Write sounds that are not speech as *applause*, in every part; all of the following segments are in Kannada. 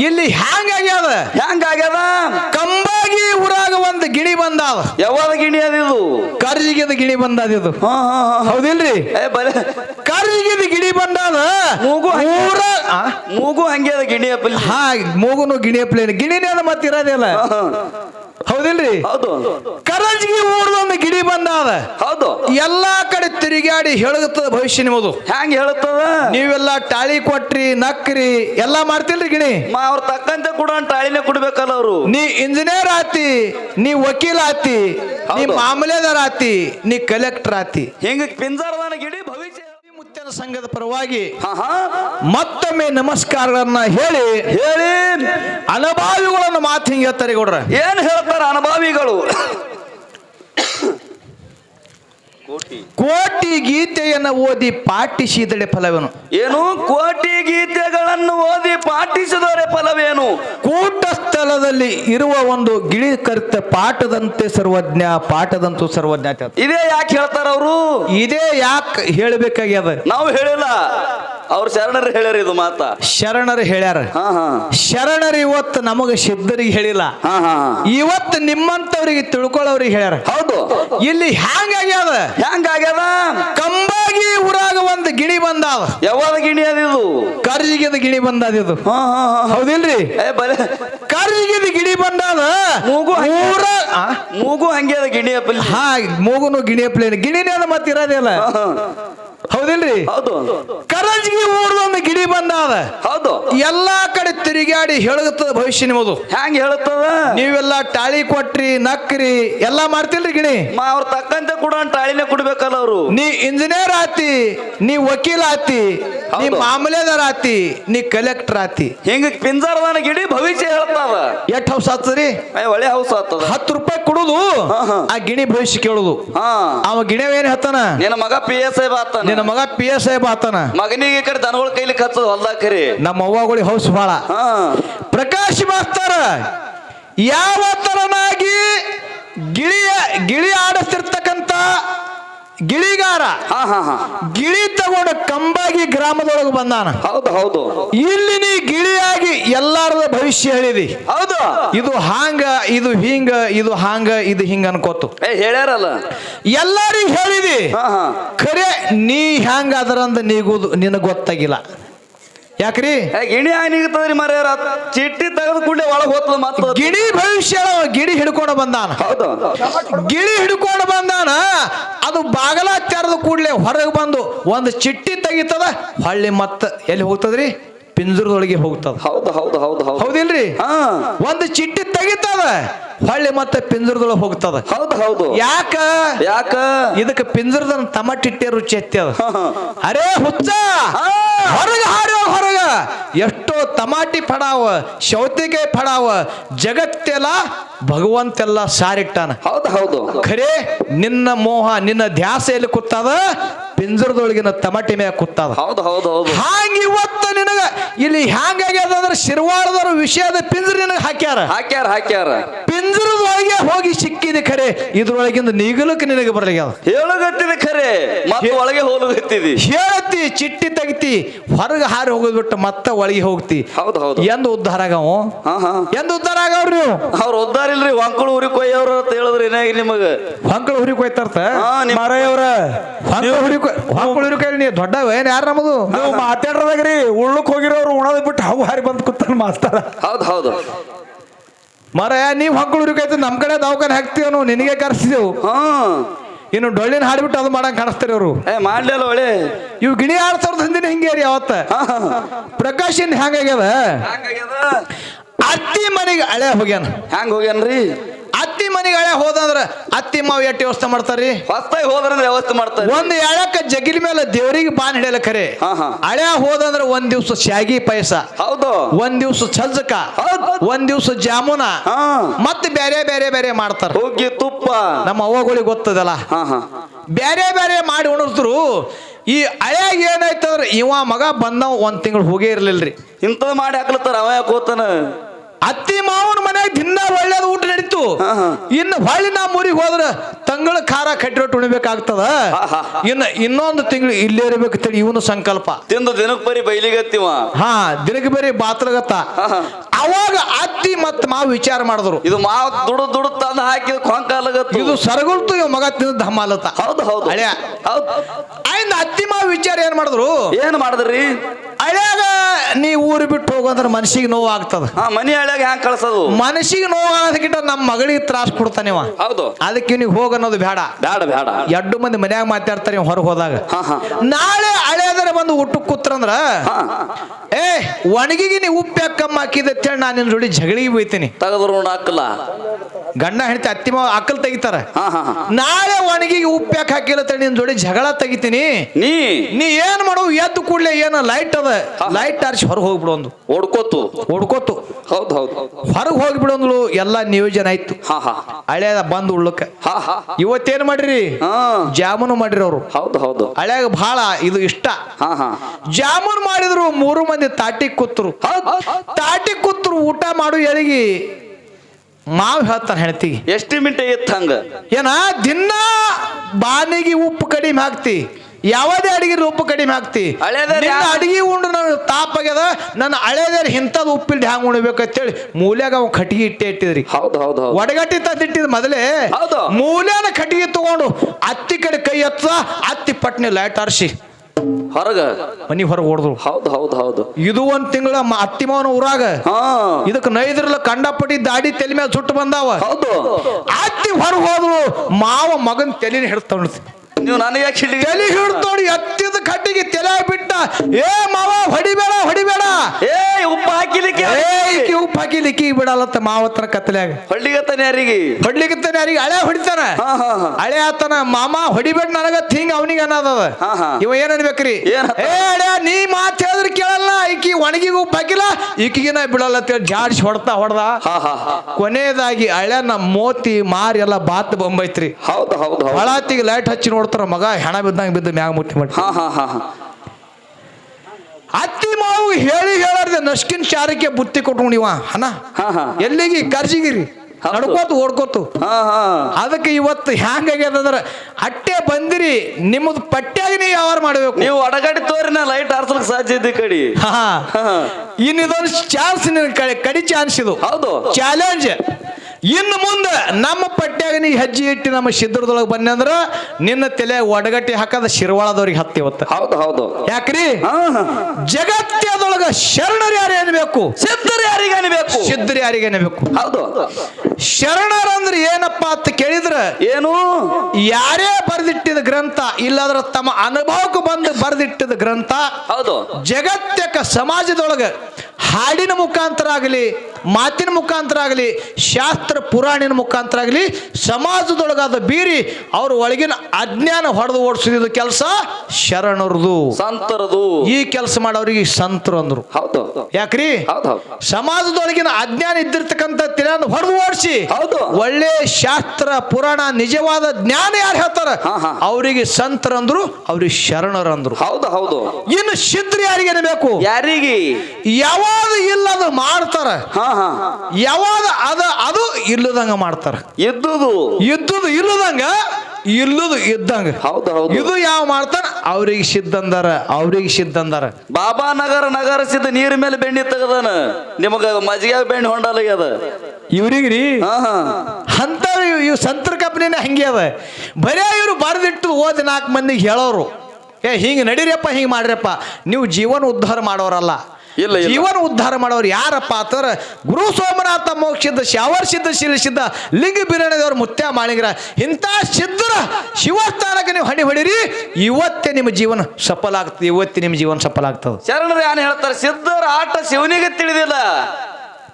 ಇಲ್ಲಿ ಹ್ಯಾಂಗ ಆಗ್ಯಾದ ಹೆಂಗಾಗ್ಯದ ಕಂಬಾಗಿ ಊರಾಗ ಒಂದು ಗಿಣಿ ಬಂದಾವ. ಯಾವಾಗ ಗಿಣಿ ಅದಿದು ಕರ್ಜಿಗಿದ ಗಿಣಿ ಬಂದಾದ ಇದು. ಹಾ ಹಾ ಹಾ ಹೌದಿಲ್ರಿ? ಏ ಕರ್ಜಿಗಿದ ಗಿಣಿ ಬಂದಾದ. ಮೂಗು ಹಂಗೆ- ಊರ ಆ? ಮೂಗು ಹಂಗೆ ಅದ ಗಿಣಿ ಅಪ್ಪಲಿ ಹಾ ಮೂಗುನು ಗಿಣಿ ಪ್ಲೇನ್ ಗಿಣಿನೇ ಅದ ಮತ್ತೆ ಇರೋದಿಲ್ಲ ಹೌದಿಲ್ರಿ? ಹೌದು. ಕರಜ್ಗಿ ಊರ್ದೊಂದು ಗಿಡಿ ಬಂದಾದ. ಹೌದು. ಎಲ್ಲಾ ಕಡೆ ತಿರುಗಾಡಿ ಹೇಳುತ್ತದ ಭವಿಷ್ಯ ನಿಮ್ಮದು. ಹೆಂಗ್ ಹೇಳುತ್ತದ? ನೀವೆಲ್ಲ ಟಾಳಿ ಕೊಟ್ರಿ ನಕ್ರಿ ಎಲ್ಲಾ ಮಾಡ್ತಿಲ್ರಿ ಗಿಣಿ? ಮಾ ಅವ್ರ ತಕ್ಕಂತೆ ಕೂಡ ಟಾಳಿನೇ ಕೊಡ್ಬೇಕಲ್ಲ ಅವರು. ನೀ ಇಂಜಿನಿಯರ್ ಆತಿ ನೀ ವಕೀಲ ಆತಿ ನೀ ಮಾಮಲೇದಾರ ಮಾಮಲೆದಾರ ಆತಿ ನೀ ಕಲೆಕ್ಟರ್ ಆತಿ. ಹಿಂಗ ಪಿಂಜಾರದಾನ ಗಿಡಿ ಭವಿಷ್ಯ ಸಂಘದ ಪರವಾಗಿ ಮತ್ತೊಮ್ಮೆ ನಮಸ್ಕಾರಗಳನ್ನ ಹೇಳಿ ಹೇಳಿ. ಅನಭಾವಿಗಳನ್ನು ಮಾತು ಹಿಂಗೆ ಹೇಳ್ತಾರೆ ಗೌಡ್ರ ಏನ್ ಹೇಳ್ತಾರ ಅನುಭವಿಗಳು? ಕೋಟಿ. ಗೀತೆಯನ್ನು ಓದಿ ಪಾಠಿಸಿದಳೆ ಫಲವೇನು? ಏನು? ಕೋಟಿ ಗೀತೆಗಳನ್ನು ಓದಿ ಪಾಠಿಸಿದರೆ ಫಲವೇನು? ಕೂಟ ಸ್ಥಳದಲ್ಲಿ ಇರುವ ಒಂದು ಗಿಳಿ ಕರ್ತ ಪಾಠದಂತೆ ಸರ್ವಜ್ಞ ಪಾಠದಂತೂ ಸರ್ವಜ್ಞ ಇದೇ ಯಾಕೆ ಹೇಳ್ತಾರ ಅವರು? ಇದೇ ಯಾಕೆ ಹೇಳಬೇಕಾಗ್ಯದ? ನಾವು ಹೇಳಿಲ್ಲ. ಅವ್ರ ಶರಣರು ಹೇಳ್ಯಾರ ಇದು ಮಾತ. ಶರಣರು ಹೇಳ್ಯಾರ. ಶರಣರು ಇವತ್ತು ನಮಗೆ ಶಬ್ದರಿಗೆ ಹೇಳಿಲ್ಲ. ಇವತ್ತು ನಿಮ್ಮಂತವ್ರಿಗೆ ತಿಳ್ಕೊಳ್ಳೋರಿಗೆ ಹೇಳ್ಯಾರ. ಹೌದು. ಇಲ್ಲಿ ಹ್ಯಾಂಗಾಗ್ಯದ? ಹೆಂಗಾಗ್ಯದ ಕಂಬಾಗಿ ಊರಾಗ ಒಂದು ಗಿಣಿ ಬಂದಾವ? ಯಾವಾಗ ಗಿಣಿ ಅದಿದು ಕರ್ಜಿಗಿದ ಗಿಣಿ ಬಂದ ಇದು. ಹಾ ಹಾ ಹಾ ಹೌದಿಲ್ರಿ? ಏ ಕರ್ಜಿಗಿದ ಗಿಣಿ ಬಂದಾದ? ಮೂಗು ಆ? ಮೂಗು ಹಂಗೆ ಅದ ಗಿಣಿ ಅಪ್ಪಲಿ ಹಾ ಮೂಗುನು ಗಿಣಿ ಪ್ಲೇನ್ ಗಿಣಿನೇ ಅದ ಮತ್ತೆ ಇರೋದಿಲ್ಲ ಹೌದಿಲ್ರಿ? ಹೌದು. ಕರಜ್ಗಿ ಊರ್ದೊಂದು ಗಿಣಿ ಬಂದಾದ. ಹೌದು. ಎಲ್ಲಾ ಕಡೆ ತಿರುಗಾಡಿ ಹೇಳುತ್ತದ ಭವಿಷ್ಯ ನಿಮ್ಮದು. ಹ್ಯಾಂಗ ಹೇಳುತ್ತದ? ನೀವೆಲ್ಲ ಟಾಳಿ ಕೊಟ್ರಿ ನಕ್ರಿ ಎಲ್ಲಾ ಮಾಡ್ತಿಲ್ರಿ ಗಿಣಿ? ಮಾ ಅವ್ರ ತಕ್ಕಂತೆ ಕೂಡ ಟಾಳಿನೇ ಕೊಡ್ಬೇಕಲ್ಲ ಅವರು. ನೀ ಇಂಜಿನಿಯರ್ ಆತಿ ನೀ ವಕೀಲ ಆತಿ ನೀ ಹೌದು. ಮಾಮಲೆದಾರ ಆತಿ ನೀ ಕಲೆಕ್ಟರ್ ಆತಿ. ಹಿಂಗ ಪಿಂಜಾರದಾನ ಗಿಡಿ ಭವಿಷ್ಯ ಹೇಳ್ತಾವ. ಎಷ್ಟ್ ಹೌಸ್ ಆತದ್ರಿ ಏ, ಒಳ್ಳೆ ಹೌಸ್ ಆಗ್ತದ ಹತ್ತು ರೂಪಾಯಿ ಕೊಡುದು ಹಾ, ಹಾ. ಆ ಗಿಣಿ ಭವಿಷ್ಯ ಕೇಳುದು. ಹಾ. ಅವ ಗಿಣಿ ಏನ್ ಹೇಳ್ತಾನ? ನಿನ್ನ ಮಗ ಪಿ ಎಸ್ ಐ ಬಾತಾನ ನಿನ್ನ ಮಗ ಪಿ ಎಸ್ ಐ ಬಾತಾನ ಮಗನಿಗೆ ಈ ಕಡೆ ದನಗಳ ಕೈಲಿ ಕಚ್ಚದ ಹೊಲ್ದಾಗ ಕರಿ. ನಮ್ಮ ಅವ್ವಗಳಿಗೆ ಹೌಸ್ ಬಾಳ. ಹಾ. ಪ್ರಕಾಶ್ ಮಾಸ್ತರ ಯಾವ ತರನಾಗಿ ಗಿಳಿಯ ಗಿಳಿ ಆಡಿಸ್ತಿರ್ತಕ್ಕಂತ ಗಿಳಿಗಾರ. ಹಾ ಹಾ ಹಾ. ಗಿಳಿ ತಗೊಂಡು ಕಂಬಾಗಿ ಗ್ರಾಮದೊಳಗೆ ಬಂದಾನ. ಹೌದು ಹೌದು. ಇಲ್ಲಿ ನೀ ಗಿಳಿಯಾಗಿ ಎಲ್ಲಾರದ ಭವಿಷ್ಯ ಹೇಳಿದಿ. ಹೌದು. ಇದು ಹಾಂಗ ಇದು ಹಿಂಗ ಇದು ಹಾಂಗ ಇದು ಹಿಂಗ ಅನ್ಕೋತು. ಏ ಹೇಳ್ಯಾರಲ್ಲ. ಎಲ್ಲಾರಿಗೂ ಹೇಳಿದಿ. ಹಾ ಹಾ. ಖರೆ ನೀ ಹ್ಯಾಂಗ ಅದರಂದ ನೀಗುದು ನಿನಗೆ ಗೊತ್ತಾಗಿಲ್ಲ. ಯಾಕ್ರಿ? ಗಿಣಿ ಆನಿಗತ್ತದ್ರಿ ಮರ್ಯಾರ ಚಿಟ್ಟಿ ತೆಗೆದು ಕೂಡಲೇ ಒಳಗೆ ಹೋಗ್ತದ ಮತ್ತೆ ಗಿಣಿ ಭವಿಷ್ಯ ಗಿಣಿ ಹಿಡ್ಕೊಂಡು ಬಂದಾನ. ಹೌದು. ಗಿಳಿ ಹಿಡ್ಕೊಂಡು ಬಂದಾನ. ಅದು ಬಾಗಲ ತೆರೆದ ಕೂಡಲೇ ಹೊರಗೆ ಬಂದು ಒಂದು ಚಿಟ್ಟಿ ತೆಗಿತದ ಹೊಳ್ಳಿ ಮತ್ತೆ ಎಲ್ಲಿ ಹೋಗ್ತದ್ರಿ? ಪಿಂಜರದೊಳಗೆ ಹೋಗ್ತದ. ಹೌದು ಹೌದು ಹೌದು ಹೌದು. ಹೌದಿಲ್ರಿ? ಹಾ. ಒಂದು ಚಿಟ್ಟಿ ತೆಗಿತದ ಹೊಳ್ಳಿ ಮತ್ತೆ ಪಿಂಜರದೊಳಗೆ ಹೋಗ್ತದ. ಹೌದು ಹೌದು. ಯಾಕ? ಯಾಕ? ಇದಕ್ಕೆ ಪಿಂಜರದ ತಮಟಿಟ್ಟೆ ರುಚಿ ಎತ್ತಿ ಅದ. ಹಾ, ಹಾ. ಅರೇ ಹುಚ್ಚ! ಹೊರಗೆ ಹಾರೋ ಹೊರಗ ಎಷ್ಟೋ ತಮಾಟಿ ಪಡಾವ ಶೌತಿಗೆ ಪಡಾವ ಜಗತ್ತೆಲ್ಲ ಭಗವಂತೆಲ್ಲ ಸಾರಿಟ್ಟಾನ. ಹೌದು ಹೌದು. ಖರೆ ನಿನ್ನ ಮೋಹ ನಿನ್ನ ಧ್ಯಾಸ ಎಲ್ಲಿ ಕೂತದ ಪಿಂಜರದೊಳಗಿನ ತಮಾಟಿ ಮ್ಯಾಗ ಕೂತದ. ಹೌದು ಹೌದು ಹೌದು. ಹಾಂಗ ಇವತ್ತು ನಿನಗ ಇಲ್ಲಿ ಹ್ಯಾಂಗಾಗ್ಯದ ಅಂದ್ರೆ ಶಿರ್ವಾಳದವ್ರ ವಿಷಯದ ಪಿಂಜರ ನಿನಗ ಹಾಕ್ಯಾರ. ಹಾಕ್ಯಾರ ಹಾಕ್ಯಾರ. ಪಿಂಜರದೊಳಗೆ ಹೋಗಿ ಸಿಕ್ಕಿದೆ ಖರೆ ಇದ್ರೊಳಗಿಂದ ನೀಗಲಕ್ಕೆ ನಿನಗೆ ಬರಲಿಲ್ಲ. ಹೇಳುಗತ್ತಿದ ಖರೆ ಮತ್ತೆ ಒಳಗೆ ಹೋಲುಗತ್ತಿದಿ. ಹೇಳತ್ತಿ ಚಿಟ್ಟಿ ತೆಗಿತಿ ಹೊರಗೆ ಹಾರಿ ಹೋಗೋದ್ ಬಿಟ್ಟು ಮತ್ತೆ ಒಳಗೆ ಹೋಗ್ತಿ. ಹೌದು ಹೌದು. ಎಂದು ಉದ್ಧಾರ ಆಗವ? ಹಾ ಹಾ. ಎಂದು ಉದ್ಧಾರ ಆಗವ್ರಿ ನೀವು? ಅವ್ರು ಒದ್ದಾರಿಲ್ರಿ ವಂಕಳು ಊರಿ ಕೊಯ್ಯವ್ರ ಅಂತ ಹೇಳಿದ್ರಿ ಏನಾಗಿ ನಿಮಗ? ಹೊಂಕಳ ಹುರಿ ಕೊಯ್ತಾರ್ತ? ಹಾ, ನಿಮ್- ಮಾರಾಯವ್ರ ಹೊಂಕಳ ಹುರಿ ಹೊಂಕಳ ಹುರಿ ನೀ? ದೊಡ್ಡ ಏನ್ ಯಾರು ನಮ್ಮದು ನೀವು ಮಾತಾಡ್ರದಾಗ್ರಿ ಉಳ್ಳಕ್ ಹೋಗಿರೋರು ಉಣದ್ ಬಿಟ್ಟು ಹಾವು ಹಾರಿ ಬಂದ್ ಕೂತಾನ ಮಾಸ್ತಾರ. ಹೌದು ಹೌದು. ಮಾರಾಯ ನೀವ್ ಕೊಯ್ತು ನಮ್ ಕಡೆ ದವಾಖಾನೆ ಹಾಕ್ತೀವಿ ನಾವು ನಿನಗೆ ಕರ್ಸಿದೆವು. ಹಾ. ಇನ್ನು ಡೊಳ್ಳಿನ ಹಾಡ್ಬಿಟ್ಟು ಅದು ಮಾಡಂಗ್ ಕಾಣಿಸ್ತಾರೆ ಅವರು ಏ ಮಾಡ್ಲಿಲ್ಲ ಒಳ್ಳೆ. ಇವ್ ಗಿಣಿ ಆಡ್ ಸಾವಿರದ ಹಿಂದಿನ ಹಿಂಗೆ ರೀ ಅವತ್ತ. ಪ್ರಕಾಶನ್ ಹಂಗಾಗ್ಯದ ಅತ್ತಿ ಮನೆಗೆ ಹಳೆ ಹೋಗ್ಯಾನ. ಹೆಂಗ್ ಹೋಗ್ಯಾನ್ರಿ? ಅತ್ತಿ ಮನೆಗೆ ಹಳೆ ಹೋದಂದ್ರ ಅತ್ತಿ ಮಾವು ಎಷ್ಟು ವ್ಯವಸ್ಥೆ ಮಾಡ್ತಾರ್ರಿ? ಹೊಸ್ತಾಗಿ ಹೋದ್ರಂದ್ರೆ ವ್ಯವಸ್ಥೆ ಮಾಡ್ತಾರೆ. ಒಂದ್ ಎಳಕ ಜಗಿಲ್ ಮೇಲೆ ದೇವರಿಗೆ ಬಾನ್ ಹಿಡಿಯಲ್ಲ ಖರೆ. ಹಾ, ಹಾ. ಹಳೆ ಹೋದಂದ್ರ ಒಂದ್ ದಿವ್ಸ ಶಾಗಿ ಪಾಯಸ ಹೌದು. ಒಂದ್ ದಿವ್ಸ ಸಜ್ಜಕ ಹೌದ್. ಒಂದ್ ದಿವ್ಸ ಜಾಮೂನ ಹಾ. ಮತ್ತೆ ಬೇರೆ ಬೇರೆ ಬೇರೆ ಮಾಡ್ತಾರ. ಹೋಗಿ ತುಪ್ಪ. ನಮ್ಮ ಅವ್ವಗಳಿಗೆ ಗೊತ್ತದಲ್ಲ. ಹಾ ಹಾ. ಬೇರೆ ಬೇರೆ ಮಾಡಿ ಉಣಿಸಿದ್ರು. ಈ ಹಳೆಯಾಗ ಏನಾಯ್ತಂದ್ರ ಇವ ಮಗ ಬಂದವ ಒಂದ್ ತಿಂಗಳು ಹೋಗೇ ಇರ್ಲಿಲ್ರಿ. ಇಂಥದ್ ಮಾಡಿ ಹಾಕ್ಲತ್ತಾರ ಅವ ಯಾಕೆ ಹೋತಾನ ಅತ್ತಿ ಮಾವನ ಮನ್ಯಾಗ ದಿನ ಒಳ್ಳೇದು ಊಟ ನಡೀತು. ಇನ್ನು ಹೊಳ್ಳಿ ನಾ ಊರಿಗೆ ಹೋದ್ರೆ ತಂಗಳ ಖಾರ ಕಟ್ಟಿ ರೊಟ್ಟಿ ಉಣ್ಬೇಕಾಗ್ತದ. ಇನ್ನು ಇನ್ನೊಂದು ತಿಂಗಳು ಇಲ್ಲೇ ಇರ್ಬೇಕು ತಿಳಿ ಇವನು ಸಂಕಲ್ಪ. ತಿಂದು ದಿನಕ್ಕೆ ಬರೀ ಬೈಲಿಗತ್ತಿವ? ಹಾ ದಿನಕ್ಕೆ ಬರೀ ಬಾತ್ರಗತ್ತ. ಅವಾಗ ಅತ್ತಿ ಮತ್ ಮಾವು ವಿಚಾರ ಮಾಡಿದ್ರು. ಇದು ಮಾವ್ ದುಡು ದುಡು ತಂದು ಹಾಕಿದ ಕೊಂಕಾಲಗತ್ತು ಇದು ಸರಗುಲ್ತು ಇವ್ ಮಗ ತಿಂದ ಹಮಾಲತ್ತ ಹೌದು ಹೌದು. ಹಳ್ಯಾ. ಹೌದು. ಅತ್ತಿ ಮಾವು ವಿಚಾರ ಏನ್ ಮಾಡಿದ್ರು? ಏನ್ ಮಾಡಿದ್ರಿ? ಹಳ್ಯಾಗ ನೀ ಊರು ಬಿಟ್ಟು ಹೋಗೋದ್ರ ಮನಸ್ಸಿಗೆ ನೋವು ಆಗ್ತದ ಹಾ ಮನಿ ಹಳ್ಯಾಗ ಹ್ಯಾಂಗ ಕಳ್ಸೋದು? ಮನಸ್ಸಿಗೆ ನೋವು ಆಗೋದಕ್ಕಿಂತ ನಮ್ಮ ಮಗಳಿಗೆ ತ್ರಾಸ ಕೊಡ್ತಾನೆ ಹೌದು. ಅದಕ್ಕೆ ನೀವು ಹೋಗ ಅನ್ನೋದು ಬೇಡ. ಬ್ಯಾಡ ಬ್ಯಾಡ ಎರಡು ಮಂದಿ ಮನ್ಯಾಗ ಮಾತಾಡ್ತಾರೆ ಹೊರಗೆ ಹೋದಾಗ. ಹಾ ಹಾ. ನಾಳೆ ಹಳೆಯದರ ಬಂದು ಊಟಕ್ಕೆ ಕೂತ್ರಂದ್ರ ಹಾ ಏ ಒಣಗಿಗೆ ನೀ ಉಪ್ಪು ಯಾಕೆ ಕಮ್ಮಿ ಹಾಕಿದೆ ಅಂತೇಳಿ ನಾನು ನಿನ್ನ ಜೋಡಿ ಜಗಳಿಗೆ ತೆಗೆದ್ರು ಹಾಕಲ್ಲ ಗಂಡ ಹೆಂಡತಿ ಅತ್ತಿ ಮಾವ ಅಕ್ಕಲ್ ತೆಗಿತಾರ. ಹಾ ಹಾ ಹಾ. ನಾಳೆ ಒಣಗಿಗೆ ಉಪ್ಪು ಯಾಕೆ ಹಾಕಿಲ್ಲ ಅಂತೇಳಿ ನಿನ್ನ ಜೋಡಿ ಜಗಳ ತೆಗಿತೀನಿ. ನೀ? ನೀ ಏನ್ ಮಾಡು ಎದ್ದು ಕೂಡ್ಲೆ ಏನ ಲೈಟ್ ಅದ. ಲೈಟ್ ಆರಿಸಿ ಹೊರಗೆ ಹೋಗ್ಬಿಡು ಓಡ್ಕೋತು. ಓಡ್ಕೋತು. ಹೌದು ಹೌದು ಹೊರಗೆ ಹೋಗ್ಬಿಡೋಂದ್ಳು ಎಲ್ಲ ನಿಯೋಜನೆ ಆಯ್ತು. ಹಾ ಹಾ ಹಳೆಯದ ಬಂದು ಉಳ್ಳಕ್ಕೆ ಹಾ ಹಾ ಇವತ್ತೇನ್ ಮಾಡ್ರಿ? ಹಾ. ಜಾಮೂನು ಮಾಡಿರಿ ಅವರು. ಹೌದು ಹೌದು. ಹಳೆಯಾಗ ಬಹಳ ಇದು ಇಷ್ಟ. ಹಾ ಹಾ ಜಾಮೂನ್ ಮಾಡಿದ್ರು ಮೂರು ಮಂದಿ ತಾಟಿ ಕೂತ್ರು. ತಾಟಿ ಕೂತ್ರು ಊಟ ಮಾಡು ಎಳಿಗಿ. ಮಾವು ಹೇಳ್ತಾನೆ ಹೆಣ್ತಿಗೆ ಎಷ್ಟು ಮಿಂಟ ಇತ್ತು ಹಂಗ? ಏನ ದಿನ ಬಾನಿಗೆ ಉಪ್ಪು ಕಡಿಮೆ ಹಾಕ್ತಿ. ಯಾವುದೇ ಅಡಿಗೆ ಉಪ್ಪು ಕಡಿಮೆ ಆಗ್ತಿ ನಿನ್ನ ಅಡಿಗೆ ಉಂಡು ನಾನು ತಾಪಾಗ್ಯದ ನನ್ನ ಹಳೇದೇರ್ ಇಂಥದ್ದು ಉಪ್ಪಿಲ್ದು ಹ್ಯಾಂಗ ಉಣ್ಬೇಕಂತೇಳಿ ಮೂಲ್ಯಾಗ ಅವ್ ಕಟ್ಟಿಗೆ ಇಟ್ಟೆ ಇಟ್ಟಿದ್ರಿ. ಹೌದು ಹೌದು ಹೌದು. ಒಡಗಟ್ಟಿ ತಂದಿಟ್ಟಿದ್ ಮೊದಲೇ ಹೌದು. ಮೂಲ್ಯಾನ ಕಟ್ಟಿಗೆ ತಗೊಂಡು ಅತ್ತಿ ಕಡೆ ಕೈ ಎತ್ತ ಅತ್ತಿ ಪಟ್ನೆ ಲೈಟ್ ಆರ್ಸಿ. ಹೊರಗ? ಮನಿ ಹೊರಗೆ ಹೊಡೆದ್ರು. ಹೌದು ಹೌದು ಹೌದು. ಇದು ಒಂದ್ ತಿಂಗಳ ಅತ್ತಿ ಮಾವನ ಊರಾಗ. ಇದಕ್ಕೆ ನೈದ್ರಲ್ಲ ಕಂಡಪಟ್ಟಿ ದಾಡಿ ತಲೆ ಮೇಲೆ ಸುಟ್ಟು ಬಂದಾವ. ಹೌದು. ಅತ್ತಿ ಹೊರಗೆ ಹೋದ್ರು ಮಾವ ಮಗನ್ ತಲೆನ ಹಿಡ್ತಾವ್ ನೀವು ನನಗೆ ತಲೆ ಹಿಡ್ತೋಡಿ ಎತ್ತಿದ ಕಟ್ಟಿಗೆ ತಲೆ ಬಿಟ್ಟ. ಏ ಮಾವ ಹೊಡಿಬೇಡ ಹೊಡಿಬೇಡ. ಏ ಉಪ್ಪು ಹಾಕಿಲಿಕ್ಕೆ ಏ ಈಕಿ ಉಪ್ಪು ಹಾಕಿಲಿಕ್ಕೆ ಬಿಡಲತ್ತ ಮಾವತ್ರ ಕತ್ತಲ್ಯಾಗ ಹೊಡ್ಲಿಗತ್ತಾನೆ ಯಾರಿಗೆ? ಹೊಡ್ಲಿಗತ್ತಾನೆ ಯಾರಿಗೆ? ಹಳೆ ಹೊಡಿತಾನ. ಹಾ ಹಾ ಹಾ. ಹಳೆ ಆತನ ಮಾಮ ಹೊಡಿಬೇಡ ನನಗತ್ ಹಿಂಗ ಅವನಿಗೆ ಅನ್ನೋದದ. ಇವ ಏನ್ ಅನ್ಬೇಕ್ರಿ? ಏ ಅಳೆ ನೀ ಮಾತ್ ಹೇಳಿದ್ರೆ ಕೇಳಲ್ಲ. ಈಕಿ ಒಣಗಿಗೂ ಉಪ್ಪು ಹಾಕಿಲ್ಲ. ಈಕಿಗಿನ ಬಿಡಲ್ಲ ಅಂತೇಳಿ ಜಾಡ್ಸಿ ಹೊಡ್ತಾ ಹೊಡ್ದ. ಹಾ ಹಾ ಹಾ. ಕೊನೆಯದಾಗಿ ಹಳೆನ ಮೋತಿ ಮಾರಿ ಎಲ್ಲ ಬಾತ್ ಬಂಬೈತ್ರಿ. ಹೌದು ಹೌದು ಹೌದು. ಲೈಟ್ ಹಚ್ಚಿ ನೋಡ್ತಾರ ಮಗ ಹೆಣ ಬಿದ್ದಂಗೆ ಬಿದ್ದು ಮ್ಯಾಗ ಮುಟ್ಟಿ ಮಾಡಿ ಹಾ ಹಾ ಹಾ ಹಾ. ಅತ್ತಿ ಮಾವು ಹೇಳಿ ಹೇಳಾರ್ದೆ ನಸ್ಕಿನ್ ಶಾರಿಕೆ ಬುತ್ತಿ ಕೊಟ್ಕೊಂಡಿವ ಹಣ. ಹಾ ಹಾ. ಎಲ್ಲಿಗಿ? ಕರ್ಜಿಗಿರಿ. ನಡ್ಕೋತು ಓಡ್ಕೋತು. ಹಾ ಹಾ. ಅದಕ್ಕೆ ಇವತ್ತು ಹ್ಯಾಂಗಾಗ್ಯದ ಅಂದ್ರೆ ಅಟ್ಟೆ ಬಂದಿರಿ ನಿಮ್ಮದು ಪಟ್ಟ್ಯಾಗ ನೀವು ವ್ಯವಹಾರ ಮಾಡಬೇಕು. ನೀವು ಅಡಗಡಿ ತೋರಿ ನಾ ಲೈಟ್ ಆರ್ಸಲಕ್ ಸಾಧ್ಯ ಇದೆ ಕಡಿ. ಹಾ ಹಾ. ಇನ್ನು ಇದೊಂದು ಚಾನ್ಸ್ ನಿನ್ ಕಡೆ ಕಡಿ ಚಾನ್ಸ್ ಇದು. ಹೌದು. ಚಾಲೆಂಜ್ ಇನ್ನು ಮುಂದೆ ನಮ್ಮ ಪಟ್ಯಾಗ ನೀ ಹೆಜ್ಜೆ ಇಟ್ಟು ನಮ್ಮ ಸಿದ್ಧರದೊಳಗೆ ಬನ್ನಿ ಅಂದ್ರ ನಿನ್ನ ತಲೆ ಒಡಗಟ್ಟಿ ಹಾಕದ ಶಿರ್ವಾಳದವ್ರಿಗೆ ಹತ್ತಿ ಇವತ್ತು. ಹೌದು ಹೌದು. ಯಾಕ್ರಿ? ಜಗತ್ತದೊಳಗ ಶರಣರು ಯಾರು ಅನ್ಬೇಕು ಸಿದ್ಧರು ಯಾರಿಗೆ ಅನ್ಬೇಕು ಸಿದ್ಧರು ಯಾರಿಗೆ ಅನ್ಬೇಕು ಹೌದು. ಶರಣರಂದ್ರೆ ಏನಪ್ಪ ಅಂತ ಕೇಳಿದ್ರ ಏನು? ಯಾರೇ ಬರೆದಿಟ್ಟಿದ ಗ್ರಂಥ ಇಲ್ಲಾದ್ರ ತಮ್ಮ ಅನುಭವಕ್ಕೆ ಬಂದು ಬರೆದಿಟ್ಟಿದ ಗ್ರಂಥ ಹೌದು. ಜಗತ್ತಕ ಸಮಾಜದೊಳಗ ಹಾಡಿನ ಮುಖಾಂತರ ಆಗಲಿ ಮಾತಿನ ಮುಖಾಂತರ ಆಗಲಿ ಶಾಸ್ತ್ರ ಪುರಾಣಿನ ಮುಖಾಂತರ ಆಗಲಿ ಸಮಾಜದೊಳಗಾದ ಬೀರಿ ಅವ್ರ ಒಳಗಿನ ಅಜ್ಞಾನ ಹೊಡೆದು ಓಡಿಸಿದ ಕೆಲಸ ಶರಣರದು. ಸಂತರದು. ಈ ಕೆಲಸ ಮಾಡೋರಿಗೆ ಸಂತರು ಅಂದ್ರು. ಹೌದು. ಯಾಕ್ರಿ? ಸಮಾಜದೊಳಗಿನ ಅಜ್ಞಾನ ಇದ್ದಿರ್ತಕ್ಕಂಥ ತಿಳನ್ನು ಹೊಡೆದು ಓಡಿಸಿ ಹೌದು. ಒಳ್ಳೆ ಶಾಸ್ತ್ರ ಪುರಾಣ ನಿಜವಾದ ಜ್ಞಾನ ಯಾರು ಹೇಳ್ತಾರ. ಅವರಿಗೆ ಸಂತರಂದ್ರು ಅವ್ರಿಗೆ ಶರಣರಂದ್ರು ಹೌದು ಹೌದು. ಇನ್ನು ಸಿದ್ಧರು ಯಾರಿಗೆ ಬೇಕು ಯಾರಿಗೆ? ಯಾವಾಗ ಇಲ್ಲದ ಮಾಡ್ತಾರ. ಹಾ ಹಾ. ಯಾವಾಗ ಅದ ಅದು ಇಲ್ಲದಂಗ ಮಾಡ್ತಾರ. ಇದ್ದುದು. ಇದ್ದುದು ಇಲ್ಲದಂಗ ಇಲ್ಲದು ಇದ್ದಂಗ. ಹೌದು ಹೌದು. ಇದು ಯಾವ ಮಾಡ್ತಾರ? ಅವ್ರಿಗೆ ಸಿದ್ಧಂದಾರ ಅವ್ರಿಗೆ ಸಿದ್ಧಂದಾರ ಬಾಬಾ ನಗರ ನಗರ ಸಿದ್ಧ ನೀರ ಮೇಲೆ ಬೆಣ್ಣೆ ತೆಗದಾನ. ನಿಮಗ ಮಜ್ಜಿಗೆ ಬೆಣ್ಣೆ ಹೊಂಡಲಾಗ್ಯದ ಇವ್ರಿಗ್ರಿ ರೀ ಅಂತ ಇವ್ ಸಂತರ ಕಂಪ್ನಿನ ಹಂಗೆ ಅದ. ಬರೇ ಇವ್ರು ಬರೆದಿಟ್ಟು ಓದಿ ನಾಲ್ಕು ಮಂದಿಗೆ ಹೇಳೋರು. ಏ ಹಿಂಗೆ ನಡೀರಿಯಪ್ಪ ಹಿಂಗೆ ಮಾಡ್ರಪ್ಪ ನೀವು ಜೀವನ ಉದ್ಧಾರ ಮಾಡೋರಲ್ಲ. ಇಲ್ಲ. ಜೀವನ ಉದ್ಧಾರ ಮಾಡೋರು ಯಾರಪ್ಪ ಅಂತಂದ್ರೆ ಗುರು ಸೋಮನಾಥ ಮೋಕ್ಷಿದ್ದ ಶಾವರ್ ಸಿದ್ಧ ಶಿಲಿಸಿದ್ದ ಲಿಂಗ ಬಿರಣದವ್ರ ಮುತ್ಯ ಮಾಳಿಂಗರ ಇಂಥ ಸಿದ್ಧರ ಶಿವಸ್ಥಾನಕ್ಕೆ ನೀವು ಹಣಿ ಹೊಡಿರಿ ಇವತ್ತೇ ನಿಮ್ಮ ಜೀವನ ಸಫಲ ಆಗ್ತದೆ ಇವತ್ತೇ ನಿಮ್ಮ ಜೀವನ ಸಫಲ ಆಗ್ತದೆ. ಶರಣರು ಏನು ಹೇಳ್ತಾರೆ ಸಿದ್ಧರ ಆಟ ಶಿವನಿಗೆ ತಿಳಿದಿಲ್ಲ.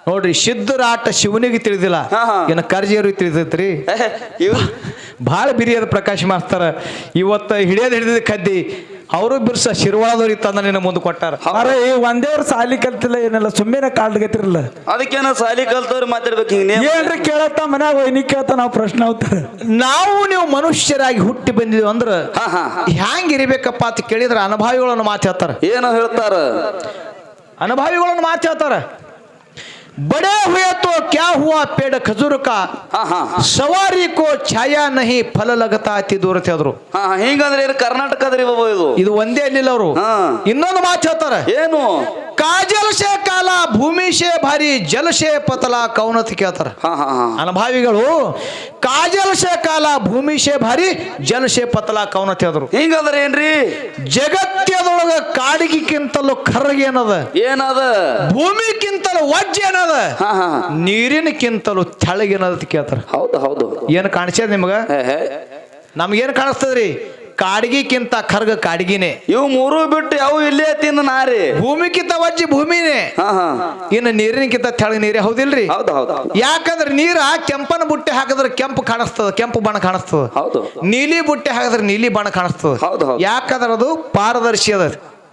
ನೋಡ್ರಿ ಸಿದ್ಧರ ಆಟ ಶಿವನಿಗೆ ತಿಳಿದಿಲ್ಲ. ಏನು ಕರ್ಜಿಯವ್ರಿಗೆ ತಿಳಿದೈತ್ರಿ? *laughs* ಭಾಳ ಬಿರಿಯದ ಪ್ರಕಾಶ ಮಾಡ್ತಾರೆ ಇವತ್ತು ಹಿಡಿಯೋದು ಹಿಡಿದ ಕದ್ದಿ ಅವರು ಬಿರ್ಸ ಶಿರ್ವಾಳದವ್ರಿಗೆ ತಂದ ನಿನ್ನ ಮುಂದೆ ಕೊಟ್ಟಾರ. ಅರೆ ಈ ಒಂದೇ ವರ್ಷ ಸಾಲಿ ಕಲ್ತಿಲ್ಲ ಏನಿಲ್ಲ ಸುಮ್ಮನೆ ಕಾಡ್ಗತಿರಲ್ಲ ಅದಕ್ಕೇನ ಸಾಲಿ ಕಲ್ತವ್ರು ಮಾತಾಡ್ಬೇಕು ಹಿಂಗ ಏನ್ರಿ ಕೇಳತ್ತ ಮನ್ಯಾಗ ವೈನಿ ಕೇಳ್ತ ನಾವು ಪ್ರಶ್ನೆ ಹೋಗ್ತಾರೆ ನಾವು ನೀವು ಮನುಷ್ಯರಾಗಿ ಹುಟ್ಟಿ ಬಂದಿದ್ದೀವಿ ಅಂದ್ರೆ ಹ್ಯಾಂಗ್ ಇರಬೇಕಪ್ಪ ಅಂತ ಕೇಳಿದ್ರೆ ಅನುಭವಿಗಳನ್ನು ಮಾತು ಹೇಳ್ತಾರ. ಏನೋ ಹೇಳ್ತಾರ. ಅನುಭವಿಗಳನ್ನು ಮಾತು ಹೇಳ್ತಾರ. बड़े हुए तो क्या हुआ पेड़ खजूर का ಹಾ ಹಾ ಸವಾರಿ ಕೋ ಛಾಯಾ ನಹಿ ಫಲ ಲಗತಾ ಅತಿ ದೂರ ತೆದ್ರು ಹಾ ಹಿಂಗಂದ್ರೆ ಇದು ಕರ್ನಾಟಕದ್ರಿ ಬಾಬು ಇದು ಇದು ಒಂದೇ ಅಲ್ಲಿಲ್ಲ ಅವರು ಹಾ. ಇನ್ನೊಂದು ಮಾತು ಹೇಳ್ತಾರೆ ಏನು ಕಾಜಲ್ ಶೇ ಕಾಲ ಭೂಮಿ ಶೇ ಭಾರಿ ಜಲಶೇ ಪತಲ ಕೌನತ್ ಕೇಳ್ತಾರ ಹಾ ಹಾ ಹಾ ಅನುಭಾವಿಗಳು ಕಾಜಲ್ ಶೇ ಕಾಲ ಭೂಮಿ ಶೇ ಭಾರಿ ಜಲಶೇ ಪತಲ ಕೌನತ್ ಹೇಳಿದ್ರು ಹಿಂಗಂದ್ರೆ ಏನ್ರಿ ಜಗತ್ಯದೊಳಗ ಕಾಡಿಗಿಂತಲೂ ಕರ್ರಗೇನದ ಏನದ ಭೂಮಿಗಿಂತಲೂ ವಜ್ಜ ಏನದ ಹಾ ಹಾ ನೀರಿನಕ್ಕಿಂತಲೂ ತೆಳಗಿನದ ಕೇಳ್ತಾರ. ಹೌದು ಹೌದು. ಏನು ಕಾಣಿಸ್ಯದ ನಿಮಗ? ಹೇ ಹೇ. ನಮ್ಗೇನು ಕಾಣಿಸ್ತದ್ರಿ? ಕಾಡ್ಗಿಕ್ಕಿಂತ ಖರ್ಗ ಕಾಡ್ಗಿನೇ. ಇವು ಮೂರು ಬಿಟ್ಟು ಯಾವ ಇಲ್ಲೇ ತಿಂದ ನಾರಿ. ಭೂಮಿಕ್ಕಿಂತ ವಜ್ಜಿ ಭೂಮಿನೇ. ಹಾ ಹಾ. ಇನ್ನು ನೀರಿನಕ್ಕಿಂತ ತೆಳಗ ನೀರೇ ಹೌದಿಲ್ರಿ? ಹೌದು ಹೌದು ಯಾಕಂದ್ರೆ ನೀರ ಕೆಂಪನ ಬುಟ್ಟಿ ಹಾಕಿದ್ರೆ ಕೆಂಪು ಕಾಣಿಸ್ತದ ಕೆಂಪು ಬಣ್ಣ ಕಾಣಿಸ್ತದ. ಹೌದು ನೀಲಿ ಬುಟ್ಟಿ ಹಾಕಿದ್ರೆ ನೀಲಿ ಬಣ್ಣ ಕಾಣಿಸ್ತದ. ಹೌದು, ಹೌದು. ಯಾಕಂದ್ರೆ ಅದು ಪಾರದರ್ಶಿ ಅದ